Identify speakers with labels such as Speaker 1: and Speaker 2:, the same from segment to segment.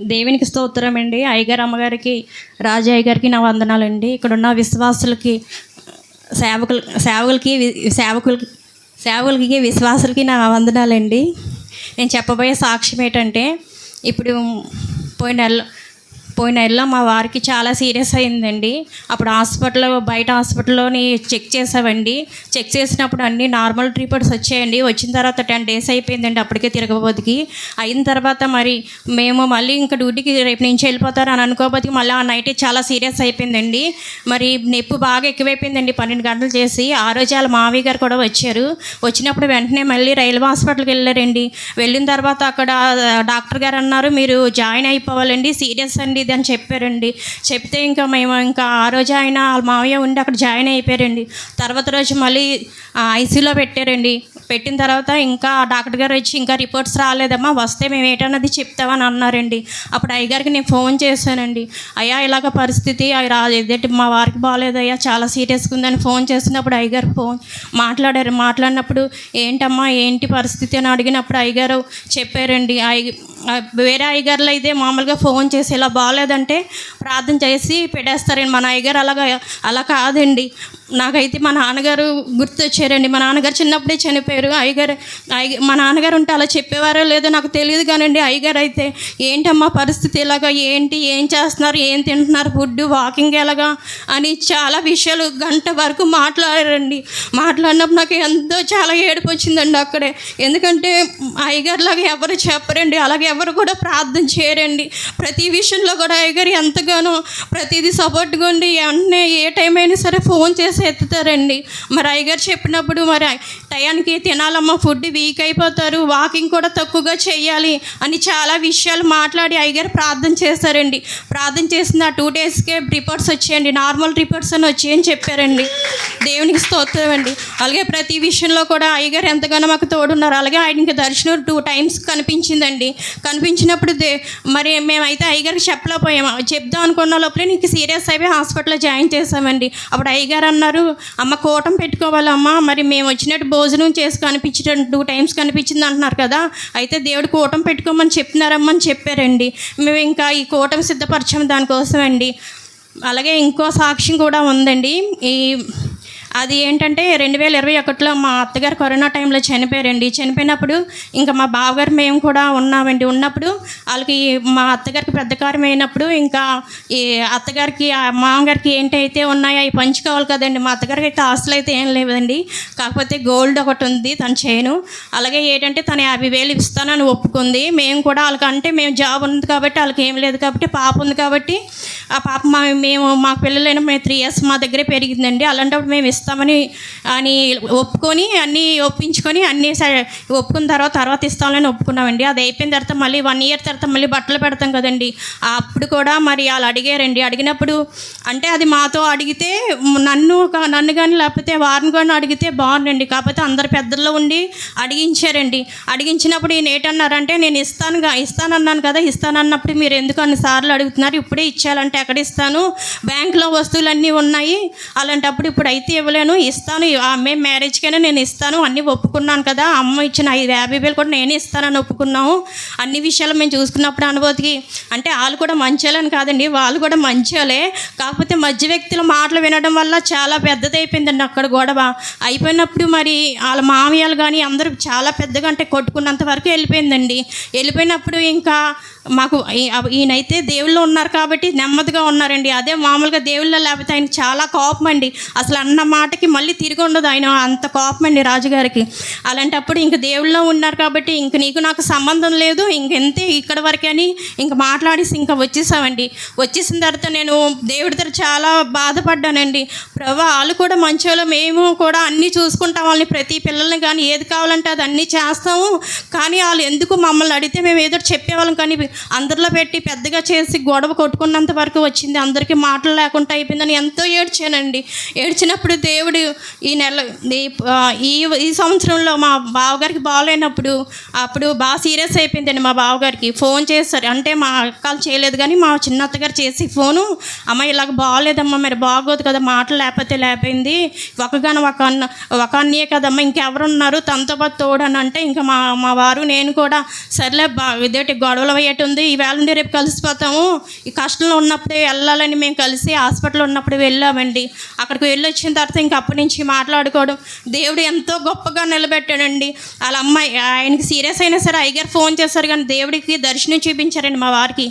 Speaker 1: దేవునికి స్తోత్రం అండి. అయ్యగారు అమ్మగారికి రాజు అయ్యగారికి నా వందనాలండి. ఇక్కడ ఉన్న విశ్వాసులకి సేవకులు సేవకులకి సేవకులకి సేవకులకి విశ్వాసులకి నా వందనాలండి. నేను చెప్పబోయే సాక్ష్యం ఏంటంటే ఇప్పుడు పోయిన నెల పోయిన నెలలో మా వారికి చాలా సీరియస్ అయిందండి. అప్పుడు హాస్పిటల్లో బయట హాస్పిటల్లోని చెక్ చేసామండి. చెక్ చేసినప్పుడు అన్ని నార్మల్ రిపోర్ట్స్ వచ్చాయండి. వచ్చిన తర్వాత టెన్ డేస్ అయిపోయిందండి అప్పటికే తిరగబోతికి. అయిన తర్వాత మరి మేము మళ్ళీ ఇంకా డ్యూటీకి రేపు నుంచి వెళ్ళిపోతారు అని అనుకోబోతికి మళ్ళీ ఆ నైట్ చాలా సీరియస్ అయిపోయిందండి. మరి నొప్పి బాగా ఎక్కువైపోయిందండి. పన్నెండు గంటలు చేసి ఆ రోజు వాళ్ళ మావయ్య గారు కూడా వచ్చారు. వచ్చినప్పుడు వెంటనే మళ్ళీ రైల్వే హాస్పిటల్కి వెళ్ళారండి. వెళ్ళిన తర్వాత అక్కడ డాక్టర్ గారు అన్నారు మీరు జాయిన్ అయిపోవాలండి. సీరియస్ అండి ఇది అని చెప్పారండి. చెప్తే ఇంకా మేము ఇంకా ఆ రోజు ఆయన వాళ్ళ మావయ్య ఉండి అక్కడ జాయిన్ అయిపోయారండి. తర్వాత రోజు మళ్ళీ ఐసీలో పెట్టారండి. పెట్టిన తర్వాత ఇంకా డాక్టర్ గారు వచ్చి ఇంకా రిపోర్ట్స్ రాలేదమ్మా వస్తే మేము ఏంటన్నది చెప్తామని అన్నారండి. అప్పుడు అయ్యగారికి నేను ఫోన్ చేశానండి. అయ్యా ఇలాగ పరిస్థితి అయ్య రా మా వారికి బాగాలేదయ్యా చాలా సీరియస్గా ఉందని ఫోన్ చేసినప్పుడు అయ్యగారు ఫోన్ మాట్లాడారు. మాట్లాడినప్పుడు ఏంటమ్మా ఏంటి పరిస్థితి? అని అడిగినప్పుడు అయ్యగారు చెప్పారండి. అయ్య ఆ వేరే అయ్యగారులు అయితే మామూలుగా ఫోన్ చేసి ఇలా బాగాలేదంటే ప్రార్థన చేసి పెట్టేస్తారండి. మన అయ్యగారు అలాగా అలా కాదండి. నాకైతే మా నాన్నగారు గుర్తొచ్చారండి. మా నాన్నగారు చిన్నప్పుడే చనిపోయారు. అయ్యగారు అయ్య మా నాన్నగారు ఉంటే అలా చెప్పేవారో లేదో నాకు తెలియదు కానండి. అయ్యగారు అయితే ఏంటమ్మా పరిస్థితి ఇలాగా? ఏంటి? ఏం చేస్తున్నారు? ఏం తింటున్నారు? ఫుడ్ వాకింగ్ ఎలాగా? అని చాలా విషయాలు గంట వరకు మాట్లాడారండి. మాట్లాడినప్పుడు నాకు ఎంతో చాలా ఏడుపు వచ్చిందండి అక్కడే. ఎందుకంటే అయ్యగారులాగా ఎవరు చెప్పరండి. అలాగే ఎవరు కూడా ప్రార్థన చేయరండి. ప్రతి విషయంలో కూడా అయ్యగారు ఎంతగానో ప్రతిదీ సపోర్ట్గా ఉండి వెంటనే ఏ టైం అయినా సరే ఫోన్ చేసి ఎత్తుతారండి. మరి అయ్యగారు చెప్పినప్పుడు మరి టయానికి తినాలమ్మా ఫుడ్ వీక్ అయిపోతారు వాకింగ్ కూడా తక్కువగా చేయాలి అని చాలా విషయాలు మాట్లాడి అయ్యగారు ప్రార్థన చేశారండి ప్రార్థన చేసిన టూ డేస్కే రిపోర్ట్స్ వచ్చాయండి. నార్మల్ రిపోర్ట్స్ అని వచ్చాయని చెప్పారండి. దేవునికి స్తోత్రం అండి. అలాగే ప్రతి విషయంలో కూడా అయ్యగారు ఎంతగానో మాకు తోడున్నారు. అలాగే ఆయనకి దర్శనం టూ టైమ్స్ కనిపించిందండి. కనిపించినప్పుడు దే మరి మేమైతే అయ్యగారికి చెప్పలేకపోయాము చెప్దాం అనుకున్న లోపలే నీకు సీరియస్ అయిపోయి హాస్పిటల్లో జాయిన్ చేసామండి అప్పుడు అయ్యగారు అన్నారు అమ్మ కోటం పెట్టుకోవాలమ్మ. మరి మేము వచ్చినట్టు భోజనం చేసి కనిపించడం టూ టైమ్స్ కనిపించింది అంటున్నారు కదా. అయితే దేవుడు కూటం పెట్టుకోమని చెప్తున్నారమ్మని చెప్పారండి. మేము ఇంకా ఈ కూటమి సిద్ధపరచాము దానికోసం అండి అలాగే ఇంకో సాక్ష్యం కూడా ఉందండి. ఈ అది ఏంటంటే రెండు వేల ఇరవై ఒకటిలో మా అత్తగారు కరోనా టైంలో చనిపోయారండి. చనిపోయినప్పుడు ఇంకా మా బావగారు మేము కూడా ఉన్నామండి. ఉన్నప్పుడు వాళ్ళకి మా అత్తగారికి పెద్ద కారం అయినప్పుడు ఇంకా ఈ అత్తగారికి మామగారికి ఏంటైతే ఉన్నాయో అవి పంచుకోవాలి కదండి. మా అత్తగారికి అయితే ఆస్తులు అయితే ఏం లేదండి. కాకపోతే గోల్డ్ ఒకటి ఉంది తను చేయను అలాగే ఏంటంటే తను యాభై వేలు ఇస్తానని ఒప్పుకుంది. మేము కూడా వాళ్ళకి అంటే మేము జాబ్ ఉంది కాబట్టి వాళ్ళకి ఏం లేదు కాబట్టి పాప ఉంది కాబట్టి ఆ పాప మా మేము మా పిల్లలైన మేము త్రీ ఇయర్స్ మా దగ్గరే పెరిగిందండి. అలాంటప్పుడు మేము ఇస్తామని అని ఒప్పుకొని అన్నీ ఒప్పించుకొని అన్నీ స- ఒప్పుకున్న తర్వాత తర్వాత ఇస్తామని ఒప్పుకున్నామండి. అది అయిపోయిన తర్వాత మళ్ళీ వన్ ఇయర్ తర్వాత మళ్ళీ బట్టలు పెడతాం కదండి. అప్పుడు కూడా మరి వాళ్ళు అడిగారండి. అడిగినప్పుడు అంటే అది మాతో అడిగితే నన్ను నన్ను కానీ లేకపోతే వారిని కానీ అడిగితే బాగుండండి. కాకపోతే అందరు పెద్దల్లో ఉండి అడిగించారండి. అడిగించినప్పుడు ఈయన ఏంటన్నారంటే నేను ఇస్తాను ఇస్తానన్నాను కదా ఇస్తానన్నప్పుడు మీరు ఎందుకు అన్నిసార్లు అడుగుతున్నారు? ఇప్పుడే ఇచ్చేయాలంటే ఎక్కడ ఇస్తాను? బ్యాంకులో వస్తువులన్నీ ఉన్నాయి. అలాంటప్పుడు ఇప్పుడు అయితే ఇవ్వలేను ఇస్తాను. ఆ మ్యారేజ్కైనా నేను ఇస్తాను. అన్నీ ఒప్పుకున్నాను కదా అమ్మ ఇచ్చిన ఐదు యాభై వేలు కూడా నేనే ఇస్తానని ఒప్పుకున్నాము. అన్ని విషయాలు మేము చూసుకున్నప్పుడు అనుభూతికి అంటే వాళ్ళు కూడా మంచోళ్ళని కాదండి వాళ్ళు కూడా మంచోలే కాకపోతే మధ్య వ్యక్తుల మాటలు వినడం వల్ల చాలా పెద్దది అయిపోయిందండి అక్కడ గొడవ. అయిపోయినప్పుడు మరి వాళ్ళ మామయ్యలు కానీ అందరూ చాలా పెద్దగా అంటే కొట్టుకున్నంత వరకు వెళ్ళిపోయిందండి. వెళ్ళిపోయినప్పుడు ఇంకా మాకు ఈయనైతే దేవుళ్ళు ఉన్నారు కాబట్టి నెమ్మదిగా ఉన్నారండి. అదే మామూలుగా దేవుళ్ళ లేకపోతే ఆయన చాలా కోపం అండి. అసలు అన్న మాటకి మళ్ళీ తిరిగి ఉండదు ఆయన అంత కోపం అండి రాజుగారికి. అలాంటప్పుడు ఇంక దేవుళ్ళో ఉన్నారు కాబట్టి ఇంక నీకు నాకు సంబంధం లేదు ఇంకెంతే ఇక్కడ వరకే అని ఇంక మాట్లాడేసి ఇంకా వచ్చేసామండి. వచ్చేసిన తర్వాత నేను దేవుడి దగ్గర చాలా బాధపడ్డానండి. ప్రభా వాళ్ళు కూడా మంచోళ్ళు మేము కూడా అన్నీ చూసుకుంటాం వాళ్ళని ప్రతి పిల్లల్ని కానీ ఏది కావాలంటే అది అన్నీ చేస్తాము. కానీ వాళ్ళు ఎందుకు మమ్మల్ని అడిగితే మేము ఏదో చెప్పేవాళ్ళం కానీ అందరిలో పెట్టి పెద్దగా చేసి గొడవ కొట్టుకున్నంత వరకు వచ్చింది. అందరికీ మాటలు లేకుండా అయిపోయిందని ఎంతో ఏడ్చానండి. ఏడ్చినప్పుడు దేవుడు ఈ నెల ఈ ఈ సంవత్సరంలో మా బావగారికి బాగాలేనప్పుడు అప్పుడు బాగా సీరియస్ అయిపోయిందండి మా బావగారికి. ఫోన్ చేస్తారు అంటే మా అక్కలు చేయలేదు కానీ మా చిన్న అత్తగారు చేసి ఫోను అమ్మ ఇలాగ బాగాలేదమ్మా మరి బాగోదు కదా మాటలు లేకపోతే లేకపోయింది ఒకగాను ఒక అన్న ఒక అన్నయ్యే కదమ్మా ఇంకెవరున్నారు? తనతో పాటు తోడని అంటే ఇంకా మా మా వారు నేను కూడా సర్లే బా ఇదేటి గొడవలు అయ్యేటుంది. ఈవేళ నుండి రేపు కలిసిపోతాము. ఈ కష్టంలో ఉన్నప్పుడే వెళ్ళాలని మేము కలిసి హాస్పిటల్లో ఉన్నప్పుడు వెళ్ళామండి. అక్కడికి వెళ్ళి వచ్చిన తర్వాత ఇంక అప్పటి నుంచి మాట్లాడుకోవడం. దేవుడు ఎంతో గొప్పగా నిలబెట్టాడండి. వాళ్ళ అమ్మాయి ఆయనకి సీరియస్ అయినా సరే అయ్యగారు ఫోన్ చేశారు కానీ దేవుడికి దర్శనం చూపించారండి మా వారికి.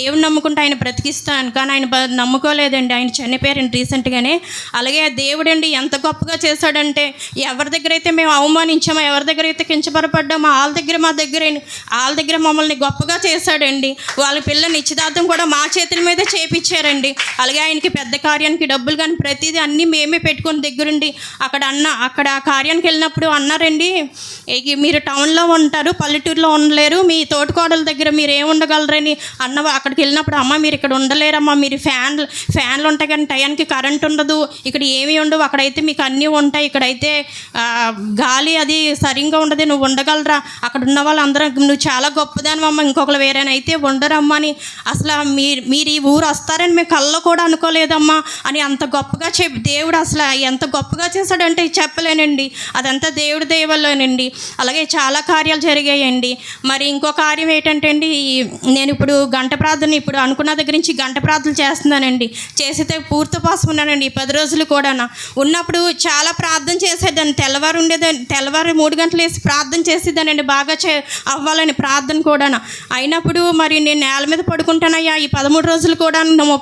Speaker 1: దేవుడు నమ్ముకుంటే ఆయన బ్రతికిస్తాను కానీ ఆయన నమ్ముకోలేదండి. ఆయన చనిపోయారండి రీసెంట్గానే. అలాగే దేవుడండి ఎంత గొప్పగా చేశాడంటే ఎవరి దగ్గర అయితే మేము అవమానించామో ఎవరి దగ్గర అయితే కించపరపడ్డామో వాళ్ళ దగ్గర మా దగ్గర వాళ్ళ దగ్గర మమ్మల్ని గొప్పగా చేశాడండి. వాళ్ళ పిల్ల నిశ్చితార్థం కూడా మా చేతుల మీద చేపించారండి. అలాగే ఆయనకి పెద్ద కార్యానికి డబ్బులు కానీ ప్రతిదీ అన్నీ మేమే పెట్టుకుని దగ్గరుండి అక్కడ అన్న అక్కడ కార్యానికి వెళ్ళినప్పుడు అన్నారండి మీరు టౌన్లో ఉంటారు పల్లెటూరులో ఉండలేరు మీ తోటికోడల దగ్గర మీరు ఏమి ఉండగలరని అన్న అక్కడికి వెళ్ళినప్పుడు అమ్మ మీరు ఇక్కడ ఉండలేరమ్మా మీరు ఫ్యాన్లు ఫ్యాన్లు ఉంటాయి కానీ టయానికి కరెంట్ ఉండదు ఇక్కడ ఏమీ ఉండవు అక్కడైతే మీకు అన్నీ ఉంటాయి ఇక్కడైతే గాలి అది సరిగ్గా ఉండదు నువ్వు ఉండగలరా అక్కడ ఉన్న వాళ్ళందరూ నువ్వు చాలా గొప్పదాని అమ్మ ఇంకొకరు వేరేనైతే ఉండరమ్మా అని అసలు మీరు మీరు ఈ ఊరు వస్తారని మేము కల్లో కూడా అనుకోలేదమ్మా అని అంత గొప్పగా చెప్పి దేవుడు అసలు ఎంత గొప్పగా చేశాడంటే చెప్పలేనండి. అదంతా దేవుడి దేవల్లోనండి అలాగే చాలా కార్యాలు జరిగాయండి. మరి ఇంకో కార్యం ఏంటంటే అండి ఈ- నేను ఇప్పుడు గంట ప్రార్థన ఇప్పుడు అనుకున్న దగ్గర నుంచి గంట ప్రార్థన చేస్తున్నానండి. చేసితే పూర్తి పాసం ఉన్నానండి ఈ పది రోజులు కూడా ఉన్నప్పుడు చాలా ప్రార్థన చేసేదాన్ని. తెల్లవారు ఉండేదాన్ని తెల్లవారు మూడు గంటలు వేసి ప్రార్థన చేసేదానండి. బాగా చే అవ్వాలని ప్రార్థన కూడా అయినప్పుడు మరి నేను నేల మీద పడుకుంటానయ్యా. ఈ పదమూడు రోజులు కూడా నేను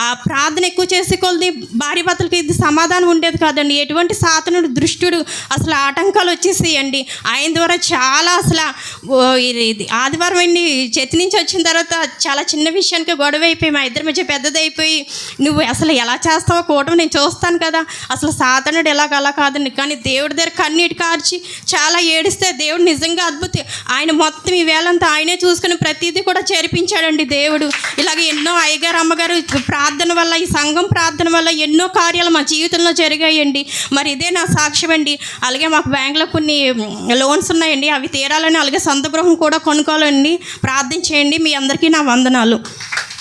Speaker 1: ఆ ప్రార్థన ఎక్కువ చేసే కొలది భార్య భర్తలకి ఇది సమాధానం ఉండేది కాదండి. ఎటువంటి సాతనుడు దృష్టుడు అసలు ఆటంకాలు వచ్చేసేయండి. ఆయన ద్వారా చాలా అసలు ఇది ఆదివారం అండి చర్చి నుంచి వచ్చిన తర్వాత చాలా చిన్న విషయానికి గొడవ అయిపోయి మా ఇద్దరి మధ్య పెద్దదైపోయి నువ్వు అసలు ఎలా చేస్తావో కూటమి నేను చూస్తాను కదా. అసలు సాతనుడు ఎలాగ అలా కాదండి. కానీ దేవుడి దగ్గర కన్నీటి కార్చి చాలా ఏడిస్తే దేవుడు నిజంగా అద్భుతం. ఆయన మొత్తం ఈ వేళంతా ఆయనే చూసుకుని ప్రతిదీ కూడా చేర్పించాడండి దేవుడు. ఇలాగ ఎన్నో అయ్యగారు అమ్మగారు ప్రార్థన వల్ల ఈ సంఘం ప్రార్థన వల్ల ఎన్నో కార్యాలు మా జీవితంలో జరిగాయండి. మరి ఇదే నా సాక్ష్యం అండి. అలాగే మాకు బ్యాంకులో కొన్ని లోన్స్ ఉన్నాయండి. అవి తీరాలని అలాగే సొంత గృహం కూడా కొనుక్కోవాలండి. ప్రార్థించేయండి. మీ అందరికీ నా వందనాలు.